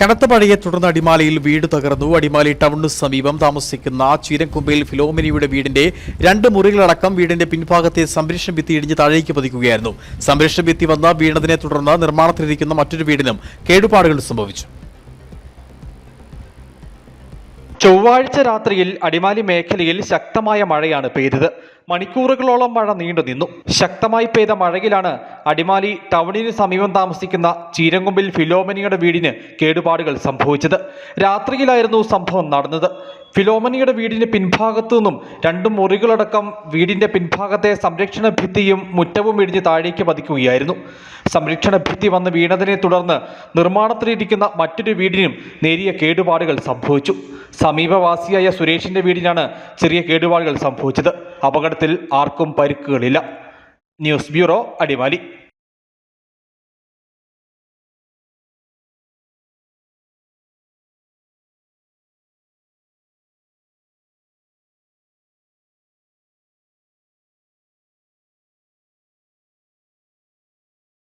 കനത്ത മഴയെ തുടർന്ന് അടിമാലിയിൽ വീട് തകർന്നു. അടിമാലി ടൗണിന് സമീപം താമസിക്കുന്ന ചീരംകുമ്പയിൽ ഫിലോമിനിയുടെ വീടിന്റെ രണ്ട് മുറികളടക്കം വീടിന്റെ പിൻഭാഗത്തെ സംരക്ഷണ ഭിത്തി ഇടിഞ്ഞ് താഴേക്ക് പതിക്കുകയായിരുന്നു. സംരക്ഷണ ഭിത്തി വന്ന വീണതിനെ തുടർന്ന് നിർമ്മാണത്തിലിരിക്കുന്ന മറ്റൊരു വീടിനും കേടുപാടുകൾ സംഭവിച്ചു. ചൊവ്വാഴ്ച രാത്രിയിൽ അടിമാലി മേഖലയിൽ ശക്തമായ മഴയാണ് പെയ്തത്. മണിക്കൂറുകളോളം മഴ നീണ്ടു നിന്നു. ശക്തമായി പെയ്ത മഴയിലാണ് അടിമാലി ടൗണിന് സമീപം താമസിക്കുന്ന ചീരങ്കൊമ്പിൽ ഫിലോമനിയുടെ വീടിന് കേടുപാടുകൾ സംഭവിച്ചത്. രാത്രിയിലായിരുന്നു സംഭവം നടന്നത്. ഫിലോമനിയുടെ വീടിന് പിൻഭാഗത്തു നിന്നും രണ്ട് മുറികളടക്കം വീടിന്റെ പിൻഭാഗത്തെ സംരക്ഷണ ഭിത്തിയും മുറ്റവും ഇടിഞ്ഞ് താഴേക്ക് പതിക്കുകയായിരുന്നു. സംരക്ഷണ ഭിത്തി വന്ന് വീണതിനെ തുടർന്ന് നിർമ്മാണത്തിലിരിക്കുന്ന മറ്റൊരു വീടിനും നേരിയ കേടുപാടുകൾ സംഭവിച്ചു. സമീപവാസിയായ സുരേഷിന്റെ വീടിനാണ് ചെറിയ കേടുപാടുകൾ സംഭവിച്ചത്. അപകടത്തിൽ ആർക്കും പരിക്കുകളില്ല. News bureau Adimali.